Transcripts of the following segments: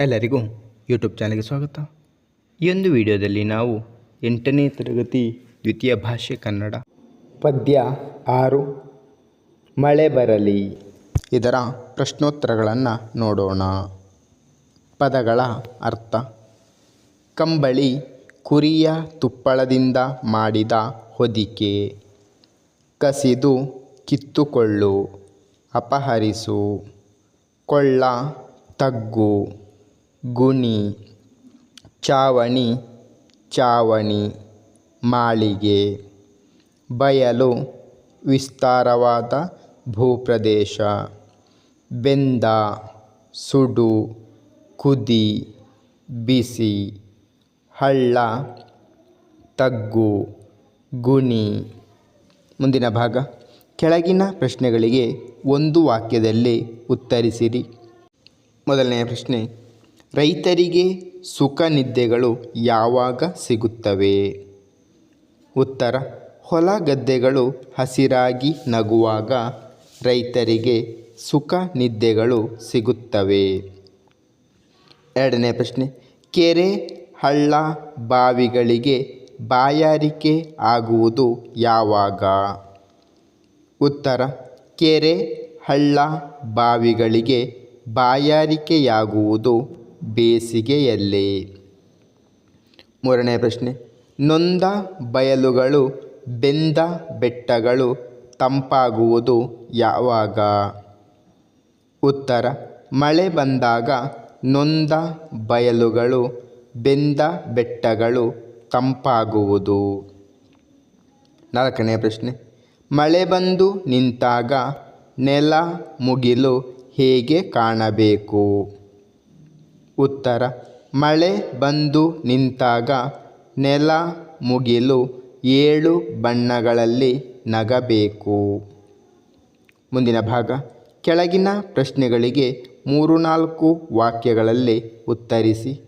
ಎಲ್ಲರಿಗೂ ಯೂಟ್ಯೂಬ್ ಚಾನಲ್ಗೆ ಸ್ವಾಗತ. ಈ ಒಂದು ವಿಡಿಯೋದಲ್ಲಿ ನಾವು ಎಂಟನೇ ತರಗತಿ ದ್ವಿತೀಯ ಭಾಷೆ ಕನ್ನಡ ಪದ್ಯ ಆರು. ಮಳೆ ಬರಲಿ. ಇದರ ಪ್ರಶ್ನೋತ್ತರಗಳನ್ನು ನೋಡೋಣ. ಪದಗಳ ಅರ್ಥ. ಕಂಬಳಿ ಕುರಿಯ ತುಪ್ಪಳದಿಂದ ಮಾಡಿದ ಹೊದಿಕೆ. ಕಸಿದು ಕಿತ್ತುಕೊಳ್ಳು. ಅಪಹರಿಸು. ಕೊಳ್ಳ ತಗ್ಗು. ಗುಣಿ, ಚಾವಣಿ ಚಾವಣಿ, ಮಾಳಿಗೆ. ಬಯಲು ವಿಸ್ತಾರವಾದ ಭೂಪ್ರದೇಶ. ಬೆಂದ, ಸುಡು, ಕುದಿ, ಬಿಸಿ. ಹಳ್ಳ, ತಗ್ಗು, ಗುಣಿ. ಮುಂದಿನ ಭಾಗ. ಕೆಳಗಿನ ಪ್ರಶ್ನೆಗಳಿಗೆ ಒಂದು ವಾಕ್ಯದಲ್ಲಿ ಉತ್ತರಿಸಿರಿ. ಮೊದಲನೆಯ ಪ್ರಶ್ನೆ ರೈತರಿಗೆ ಸುಖ ನಿದ್ದೆಗಳು ಯಾವಾಗ ಸಿಗುತ್ತವೆ? ಉತ್ತರ, ಹೊಲ ಗದ್ದೆಗಳು ಹಸಿರಾಗಿ ನಗುವಾಗ ರೈತರಿಗೆ ಸುಖ ನಿದ್ದೆಗಳು ಸಿಗುತ್ತವೆ. ಎರಡನೇ ಪ್ರಶ್ನೆ, ಕೆರೆ, ಹಳ್ಳ ಬಾವಿಗಳಿಗೆ ಬಾಯಾರಿಕೆ ಆಗುವುದು ಯಾವಾಗ? ಉತ್ತರ, ಕೆರೆ, ಹಳ್ಳ ಬಾವಿಗಳಿಗೆ ಬಾಯಾರಿಕೆಯಾಗುವುದು ಬೇಸಿಗೆಯಲ್ಲಿ. ಮೂರನೇ ಪ್ರಶ್ನೆ, ನೊಂದ ಬಯಲುಗಳು ಬೆಂದ ಬೆಟ್ಟಗಳು ತಂಪಾಗುವುದು ಯಾವಾಗ? ಉತ್ತರ, ಮಳೆ ಬಂದಾಗ ನೊಂದ ಬಯಲುಗಳು ಬೆಂದ ಬೆಟ್ಟಗಳು ತಂಪಾಗುವುದು. ನಾಲ್ಕನೇ ಪ್ರಶ್ನೆ, ಮಳೆ ಬಂದು ನಿಂತಾಗ ನೆಲ ಮುಗಿಲು ಹೇಗೆ ಕಾಣಬೇಕು? ಉತ್ತರ. ಮಳೆ ಬಂದು ನಿಂತಾಗ ನೆಲ ಮುಗಿಲು ಏಳು ಬಣ್ಣಗಳಲ್ಲಿ ನಗಬೇಕು. ಮುಂದಿನ ಭಾಗ. ಕೆಳಗಿನ ಪ್ರಶ್ನೆಗಳಿಗೆ ಮೂರು ನಾಲ್ಕು ವಾಕ್ಯಗಳಲ್ಲಿ ಉತ್ತರಿಸಿ.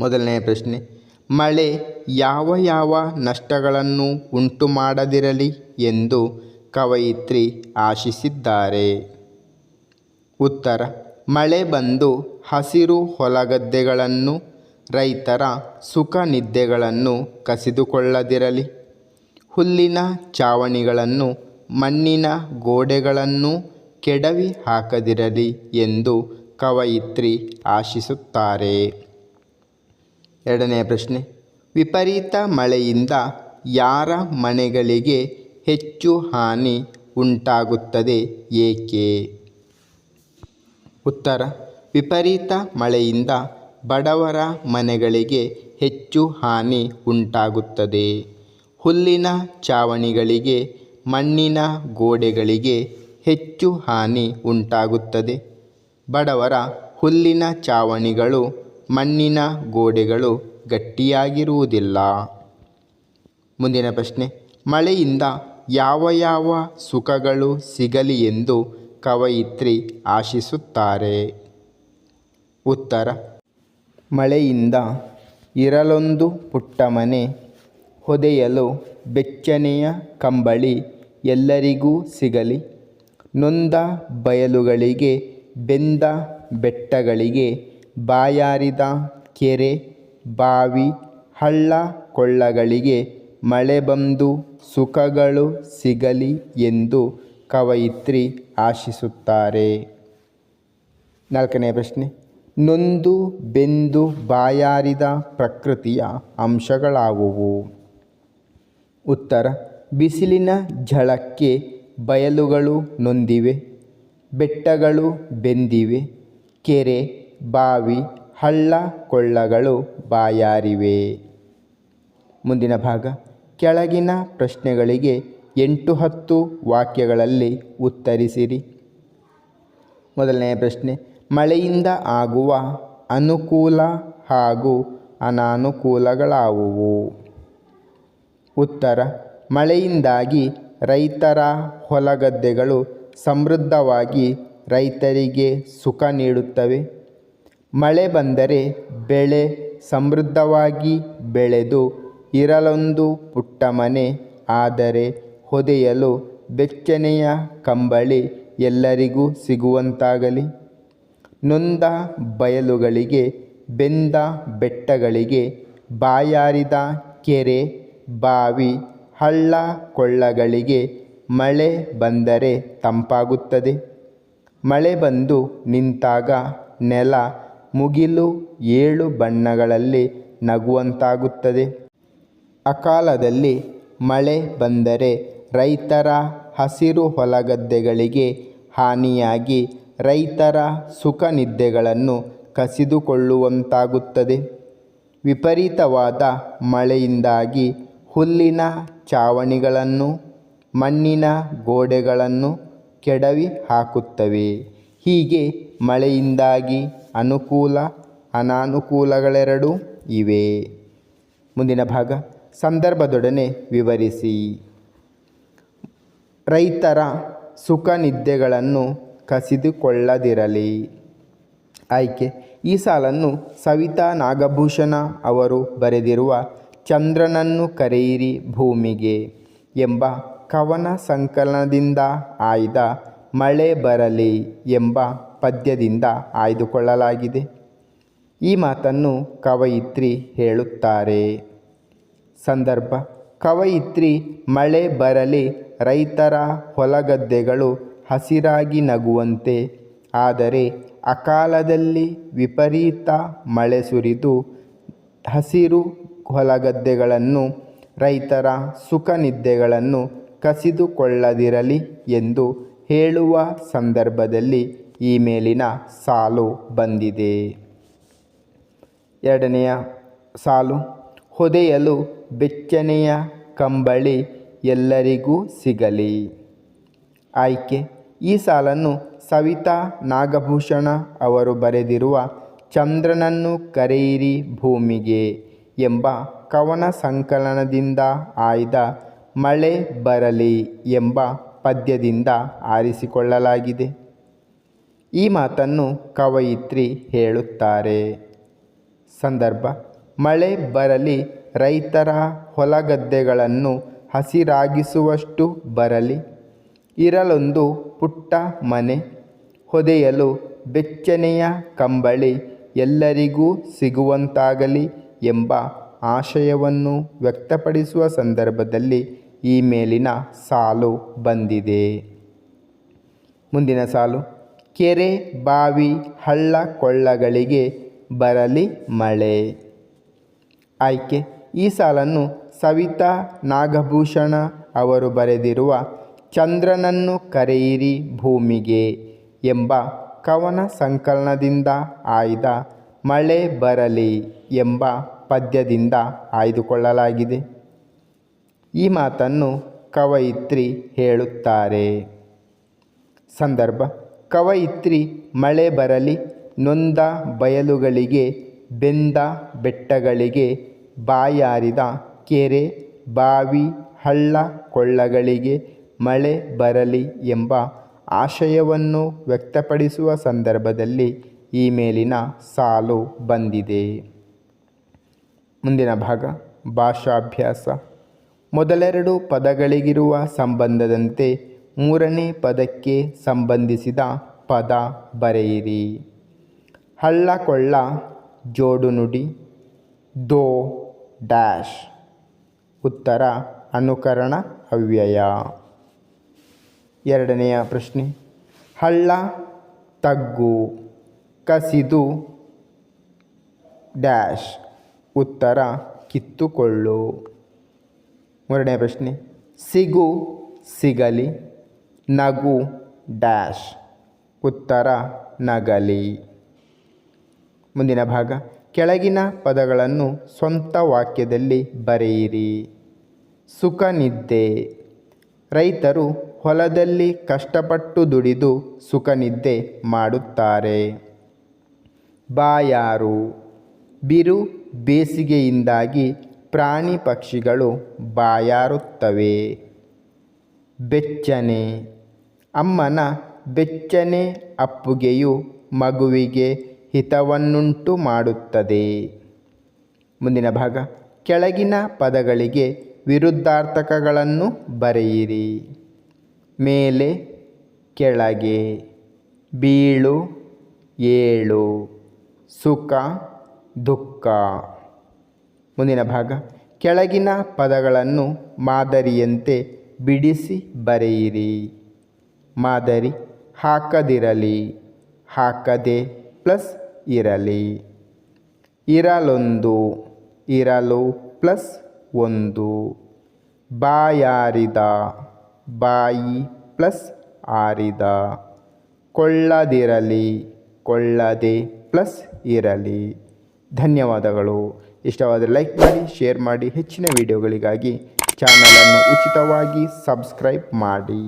ಮೊದಲನೆಯ ಪ್ರಶ್ನೆ. ಮಳೆ ಯಾವ ಯಾವ ನಷ್ಟಗಳನ್ನು ಉಂಟು ಮಾಡದಿರಲಿ ಎಂದು ಕವಯಿತ್ರಿ ಆಶಿಸಿದ್ದಾರೆ. ಉತ್ತರ. ಮಳೆ ಬಂದು ಹಸಿರು ಹೊಲಗದ್ದೆಗಳನ್ನು ರೈತರ ಸುಖ ನಿದ್ದೆಗಳನ್ನು ಕಸಿದುಕೊಳ್ಳದಿರಲಿ. ಹುಲ್ಲಿನ ಚಾವಣಿಗಳನ್ನು, ಮಣ್ಣಿನ ಗೋಡೆಗಳನ್ನು ಕೆಡವಿ ಹಾಕದಿರಲಿ ಎಂದು ಕವಯಿತ್ರಿ ಆಶಿಸುತ್ತಾರೆ. ಎರಡನೆಯ ಪ್ರಶ್ನೆ, ವಿಪರೀತ ಮಳೆಯಿಂದ ಯಾರ ಮನೆಗಳಿಗೆ ಹೆಚ್ಚು ಹಾನಿ ಉಂಟಾಗುತ್ತದೆ ಏಕೆ? ಉತ್ತರ ವಿಪರೀತ ಮಳೆಯಿಂದ ಬಡವರ ಮನೆಗಳಿಗೆ ಹೆಚ್ಚು ಹಾನಿ ಉಂಟಾಗುತ್ತದೆ. ಹುಲ್ಲಿನ ಚಾವಣಿಗಳಿಗೆ, ಮಣ್ಣಿನ ಗೋಡೆಗಳಿಗೆ ಹೆಚ್ಚು ಹಾನಿ ಉಂಟಾಗುತ್ತದೆ. ಬಡವರ ಹುಲ್ಲಿನ ಚಾವಣಿಗಳು, ಮಣ್ಣಿನ ಗೋಡೆಗಳು ಗಟ್ಟಿಯಾಗಿರುವುದಿಲ್ಲ. ಮುಂದಿನ ಪ್ರಶ್ನೆ. ಮಳೆಯಿಂದ ಯಾವ ಯಾವ ಸುಖಗಳು ಸಿಗಲಿ ಎಂದು ಕವಯಿತ್ರಿ ಆಶಿಸುತ್ತಾರೆ. ಉತ್ತರ. ಮಳೆಯಿಂದ ಇರಲೊಂದು ಪುಟ್ಟ ಮನೆ ಹೊದೆಯಲು ಬೆಚ್ಚನೆಯ ಕಂಬಳಿ ಎಲ್ಲರಿಗೂ ಸಿಗಲಿ. ನೊಂದ ಬಯಲುಗಳಿಗೆ, ಬೆಂದ ಬೆಟ್ಟಗಳಿಗೆ, ಬಾಯಾರಿದ ಕೆರೆ, ಬಾವಿ, ಹಳ್ಳ ಕೊಳ್ಳಗಳಿಗೆ ಮಳೆ ಬಂದು ಸುಖಗಳು ಸಿಗಲಿ ಎಂದು ಕವಯಿತ್ರಿ ಆಶಿಸುತ್ತಾರೆ. ನಾಲ್ಕನೇ ಪ್ರಶ್ನೆ. ನೊಂದು ಬೆಂದು ಬಾಯಾರಿದ ಪ್ರಕೃತಿಯ ಅಂಶಗಳಾವುವು? ಉತ್ತರ, ಬಿಸಿಲಿನ ಝಳಕ್ಕೆ ಬಯಲುಗಳು ನೊಂದಿವೆ, ಬೆಟ್ಟಗಳು ಬೆಂದಿವೆ, ಕೆರೆ, ಬಾವಿ, ಹಳ್ಳ ಕೊಳ್ಳಗಳು ಬಾಯಾರಿವೆ. ಮುಂದಿನ ಭಾಗ, ಕೆಳಗಿನ ಪ್ರಶ್ನೆಗಳಿಗೆ ಎಂಟು ಹತ್ತು ವಾಕ್ಯಗಳಲ್ಲಿ ಉತ್ತರಿಸಿರಿ. ಮೊದಲನೆಯ ಪ್ರಶ್ನೆ ಮಳೆಯಿಂದ ಆಗುವ ಅನುಕೂಲ ಹಾಗೂ ಅನಾನುಕೂಲಗಳಾವುವು? ಉತ್ತರ. ಮಳೆಯಿಂದಾಗಿ ರೈತರ ಹೊಲಗದ್ದೆಗಳು ಸಮೃದ್ಧವಾಗಿ ರೈತರಿಗೆ ಸುಖ ನೀಡುತ್ತವೆ. ಮಳೆ ಬಂದರೆ ಬೆಳೆ ಸಮೃದ್ಧವಾಗಿ ಬೆಳೆದು ಇರಲೊಂದು ಪುಟ್ಟ ಮನೆ, ಆದರೆ ಹೊದೆಯಲು ಬೆಚ್ಚನೆಯ ಕಂಬಳಿ ಎಲ್ಲರಿಗೂ ಸಿಗುವಂತಾಗಲಿ. ನೊಂದ ಬಯಲುಗಳಿಗೆ, ಬೆಂದ ಬೆಟ್ಟಗಳಿಗೆ, ಬಾಯಾರಿದ ಕೆರೆ, ಬಾವಿ, ಹಳ್ಳ ಕೊಳ್ಳಗಳಿಗೆ ಮಳೆ ಬಂದರೆ ತಂಪಾಗುತ್ತದೆ. ಮಳೆ ಬಂದು ನಿಂತಾಗ ನೆಲ ಮುಗಿಲು ಏಳು ಬಣ್ಣಗಳಲ್ಲಿ ನಗುವಂತಾಗುತ್ತದೆ. ಅಕಾಲದಲ್ಲಿ ಮಳೆ ಬಂದರೆ ರೈತರ ಹಸಿರು ಹೊಲಗದ್ದೆಗಳಿಗೆ ಹಾನಿಯಾಗಿ ರೈತರ ಸುಖ ನಿದ್ದೆಗಳನ್ನು ಕಸಿದುಕೊಳ್ಳುವಂತಾಗುತ್ತದೆ. ವಿಪರೀತವಾದ ಮಳೆಯಿಂದಾಗಿ ಹುಲ್ಲಿನ ಚಾವಣಿಗಳನ್ನು, ಮಣ್ಣಿನ ಗೋಡೆಗಳನ್ನು ಕೆಡವಿ ಹಾಕುತ್ತವೆ. ಹೀಗೆ ಮಳೆಯಿಂದಾಗಿ ಅನುಕೂಲ, ಅನಾನುಕೂಲಗಳೆರಡೂ ಇವೆ. ಮುಂದಿನ ಭಾಗ ಸಂದರ್ಭದೊಡನೆ ವಿವರಿಸಿ. ರೈತರ ಸುಖ ನಿದ್ದೆಗಳನ್ನು ಕಸಿದುಕೊಳ್ಳದಿರಲಿ. ಆಯ್ಕೆ. ಈ ಸಾಲನ್ನು ಸವಿತಾ ನಾಗಭೂಷಣ ಅವರು ಬರೆದಿರುವ ಚಂದ್ರನನ್ನು ಕರೆಯಿರಿ ಭೂಮಿಗೆ ಎಂಬ ಕವನ ಸಂಕಲನದಿಂದ ಆಯ್ದ ಮಳೆ ಬರಲಿ ಎಂಬ ಪದ್ಯದಿಂದ ಆಯ್ದುಕೊಳ್ಳಲಾಗಿದೆ. ಈ ಮಾತನ್ನು ಕವಯಿತ್ರಿ ಹೇಳುತ್ತಾರೆ. ಸಂದರ್ಭ. ಕವಯಿತ್ರಿ, ಮಳೆ ಬರಲಿ, ರೈತರ ಹೊಲಗದ್ದೆಗಳು ಹಸಿರಾಗಿ ನಗುವಂತೆ. ಆದರೆ ಅಕಾಲದಲ್ಲಿ ವಿಪರೀತ ಮಳೆ ಸುರಿದು ಹಸಿರು ಹೊಲಗದ್ದೆಗಳನ್ನು, ರೈತರ ಸುಖ ನಿದ್ದೆಗಳನ್ನು ಕಸಿದುಕೊಳ್ಳದಿರಲಿ ಎಂದು ಹೇಳುವ ಸಂದರ್ಭದಲ್ಲಿ ಈ ಮೇಲಿನ ಸಾಲು ಬಂದಿದೆ. ಎರಡನೆಯ ಸಾಲು, ಹೊದೆಯಲು ಬೆಚ್ಚನೆಯ ಕಂಬಳಿ ಎಲ್ಲರಿಗೂ ಸಿಗಲಿ. ಆಯ್ಕೆ. ಈ ಸಾಲನ್ನು ಸವಿತಾ ನಾಗಭೂಷಣ ಅವರು ಬರೆದಿರುವ ಚಂದ್ರನನ್ನು ಕರೆಯಿರಿ ಭೂಮಿಗೆ ಎಂಬ ಕವನ ಸಂಕಲನದಿಂದ ಆಯ್ದ ಮಳೆ ಬರಲಿ ಎಂಬ ಪದ್ಯದಿಂದ ಆರಿಸಿಕೊಳ್ಳಲಾಗಿದೆ. ಈ ಮಾತನ್ನು ಕವಯಿತ್ರಿ ಹೇಳುತ್ತಾರೆ. ಸಂದರ್ಭ, ಮಳೆ ಬರಲಿ, ರೈತರ ಹೊಲಗದ್ದೆಗಳನ್ನು ಹಸಿರಾಗಿಸುವಷ್ಟು ಬರಲಿ ಇರಲೊಂದು ಪುಟ್ಟ ಮನೆ ಹೊದೆಯಲು ಬೆಚ್ಚನೆಯ ಕಂಬಳಿ ಎಲ್ಲರಿಗೂ ಸಿಗುವಂತಾಗಲಿ ಎಂಬ ಆಶಯವನ್ನು ವ್ಯಕ್ತಪಡಿಸುವ ಸಂದರ್ಭದಲ್ಲಿ ಈ ಮೇಲಿನ ಸಾಲು ಬಂದಿದೆ. ಮುಂದಿನ ಸಾಲು, ಕೆರೆ ಬಾವಿ ಹಳ್ಳ ಕೊಳ್ಳಗಳಿಗೆ ಬರಲಿ ಮಳೆ. ಆಯ್ಕೆ, ಈ ಸಾಲನ್ನು ಸವಿತಾ ನಾಗಭೂಷಣ ಅವರು ಬರೆದಿರುವ ಚಂದ್ರನನ್ನು ಕರೆಯಿರಿ ಭೂಮಿಗೆ ಎಂಬ ಕವನ ಸಂಕಲನದಿಂದ ಆಯ್ದ ಮಳೆ ಬರಲಿ ಎಂಬ ಪದ್ಯದಿಂದ ಆಯ್ದುಕೊಳ್ಳಲಾಗಿದೆ. ಈ ಮಾತನ್ನು ಕವಯಿತ್ರಿ ಹೇಳುತ್ತಾರೆ. ಸಂದರ್ಭ, ಕವಯಿತ್ರಿ ಮಳೆ ಬರಲಿ, ನೊಂದ ಬಯಲುಗಳಿಗೆ, ಬೆಂದ ಬೆಟ್ಟಗಳಿಗೆ, ಬಾಯಾರಿದ ಕೆರೆ, ಬಾವಿ, ಹಳ್ಳ ಕೊಳ್ಳಗಳಿಗೆ ಮಳೆ ಬರಲಿ ಎಂಬ ಆಶಯವನ್ನು ವ್ಯಕ್ತಪಡಿಸುವ ಸಂದರ್ಭದಲ್ಲಿ ಈ ಮೇಲಿನ ಸಾಲು ಬಂದಿದೆ. ಮುಂದಿನ ಭಾಗ, ಭಾಷಾಭ್ಯಾಸ. ಮೊದಲೆರಡು ಪದಗಳಿಗಿರುವ ಸಂಬಂಧದಂತೆ ಮೂರನೇ ಪದಕ್ಕೆ ಸಂಬಂಧಿಸಿದ ಪದ ಬರೆಯಿರಿ. ಹಳ್ಳ ಕೊಳ್ಳ, ಜೋಡು ನುಡಿ, ದೋ ಡ್ಯಾಶ್. ಉತ್ತರ, ಅನುಕರಣ, ಅವ್ಯಯ. ಎರಡನೆಯ ಪ್ರಶ್ನೆ. ಹಳ್ಳ, ತಗ್ಗು, ಕಸಿದು, ಡ್ಯಾಶ್. ಉತ್ತರ, ಕಿತ್ತುಕೊಳ್ಳು. ಮೂರನೇ ಪ್ರಶ್ನೆ. ಸಿಗು, ಸಿಗಲಿ. ನಗು, ಡ್ಯಾಶ್. ಉತ್ತರ, ನಗಲಿ. ಮುಂದಿನ ಭಾಗ. ಕೆಳಗಿನ ಪದಗಳನ್ನು ಸ್ವಂತ ವಾಕ್ಯದಲ್ಲಿ ಬರೆಯಿರಿ. ಸುಖ ನಿದ್ದೆ. ರೈತರು ಹೊಲದಲ್ಲಿ ಕಷ್ಟಪಟ್ಟು ದುಡಿದು ಸುಖನಿದ್ದೆ ಮಾಡುತ್ತಾರೆ. ಬಾಯಾರು, ಬಿರು ಬೇಸಿಗೆಯಿಂದಾಗಿ ಪ್ರಾಣಿ ಪಕ್ಷಿಗಳು ಬಾಯಾರುತ್ತವೆ. ಬೆಚ್ಚನೆ, ಅಮ್ಮನ ಬೆಚ್ಚನೆ ಅಪ್ಪುಗೆಯು ಮಗುವಿಗೆ ಹಿತವನ್ನುಂಟು ಮಾಡುತ್ತದೆ. ಮುಂದಿನ ಭಾಗ, ಕೆಳಗಿನ ಪದಗಳಿಗೆ ವಿರುದ್ಧಾರ್ಥಕಗಳನ್ನು ಬರೆಯಿರಿ. ಮೇಲೆ ಕೆಳಗೆ ಬೀಳು, ಏಳು, ಸುಖ, ದುಃಖ. ಮುಂದಿನ ಭಾಗ, ಕೆಳಗಿನ ಪದಗಳನ್ನು ಮಾದರಿಯಂತೆ ಬಿಡಿಸಿ ಬರೆಯಿರಿ. ಮಾದರಿ, ಹಾಕದಿರಲಿ, ಹಾಕದೆ ಪ್ಲಸ್ ಇರಲಿ. ಇರಲೊಂದು, ಇರಲು ಪ್ಲಸ್ ಒಂದು. ಬಾಯಾರಿದ ಬಾಯಿ ಪ್ಲಸ್ ಆರಿದ. ಕೊಳ್ಳದಿರಲಿ, ಕೊಳ್ಳದೆ ಪ್ಲಸ್ ಇರಲಿ. ಧನ್ಯವಾದಗಳು. ಇಷ್ಟವಾದರೆ ಲೈಕ್ ಮಾಡಿ, ಶೇರ್ ಮಾಡಿ, ಹೆಚ್ಚಿನ ವಿಡಿಯೋಗಳಿಗಾಗಿ ಚಾನಲನ್ನು ಉಚಿತವಾಗಿ ಸಬ್ಸ್ಕ್ರೈಬ್ ಮಾಡಿ.